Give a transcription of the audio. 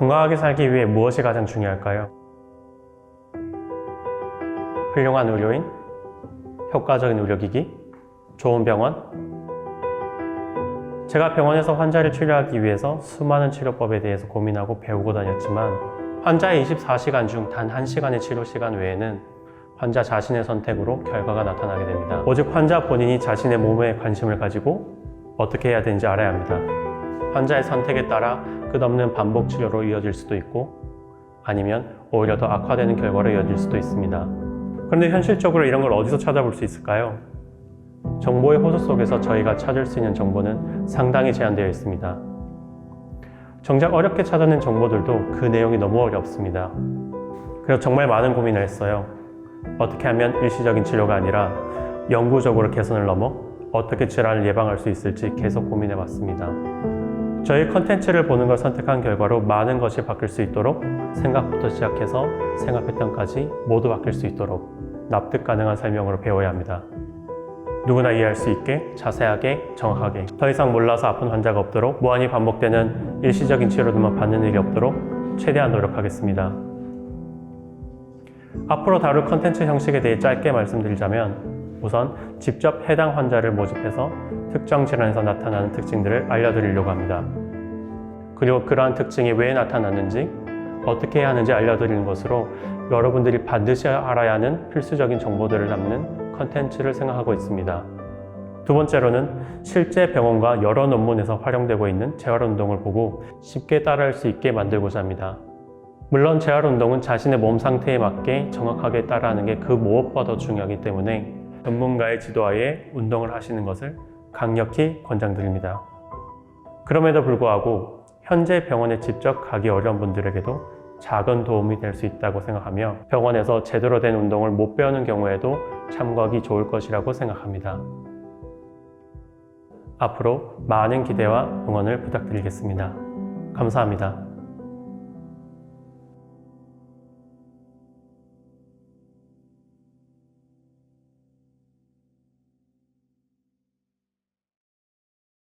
건강하게 살기 위해 무엇이 가장 중요할까요? 훌륭한 의료인, 효과적인 의료기기, 좋은 병원. 제가 병원에서 환자를 치료하기 위해서 수많은 치료법에 대해서 고민하고 배우고 다녔지만 환자의 24시간 중 단 1시간의 치료 시간 외에는 환자 자신의 선택으로 결과가 나타나게 됩니다. 오직 환자 본인이 자신의 몸에 관심을 가지고 어떻게 해야 되는지 알아야 합니다. 환자의 선택에 따라 끝없는 반복 치료로 이어질 수도 있고 아니면 오히려 더 악화되는 결과로 이어질 수도 있습니다. 그런데 현실적으로 이런 걸 어디서 찾아볼 수 있을까요? 정보의 호수 속에서 저희가 찾을 수 있는 정보는 상당히 제한되어 있습니다. 정작 어렵게 찾아낸 정보들도 그 내용이 너무 어렵습니다. 그래서 정말 많은 고민을 했어요. 어떻게 하면 일시적인 치료가 아니라 영구적으로 개선을 넘어 어떻게 질환을 예방할 수 있을지 계속 고민해 봤습니다. 저희 컨텐츠를 보는 걸 선택한 결과로 많은 것이 바뀔 수 있도록 생각부터 시작해서 생활 패턴까지 모두 바뀔 수 있도록 납득 가능한 설명으로 배워야 합니다. 누구나 이해할 수 있게 자세하게 정확하게 더 이상 몰라서 아픈 환자가 없도록 무한히 반복되는 일시적인 치료들만 받는 일이 없도록 최대한 노력하겠습니다. 앞으로 다룰 컨텐츠 형식에 대해 짧게 말씀드리자면 우선 직접 해당 환자를 모집해서 특정 질환에서 나타나는 특징들을 알려드리려고 합니다. 그리고 그러한 특징이 왜 나타났는지 어떻게 해야 하는지 알려드리는 것으로 여러분들이 반드시 알아야 하는 필수적인 정보들을 담는 컨텐츠를 생각하고 있습니다. 두 번째로는 실제 병원과 여러 논문에서 활용되고 있는 재활 운동을 보고 쉽게 따라할 수 있게 만들고자 합니다. 물론 재활 운동은 자신의 몸 상태에 맞게 정확하게 따라하는 게 그 무엇보다 중요하기 때문에 전문가의 지도하에 운동을 하시는 것을 강력히 권장드립니다. 그럼에도 불구하고 현재 병원에 직접 가기 어려운 분들에게도 작은 도움이 될 수 있다고 생각하며 병원에서 제대로 된 운동을 못 배우는 경우에도 참고하기 좋을 것이라고 생각합니다. 앞으로 많은 기대와 응원을 부탁드리겠습니다. 감사합니다.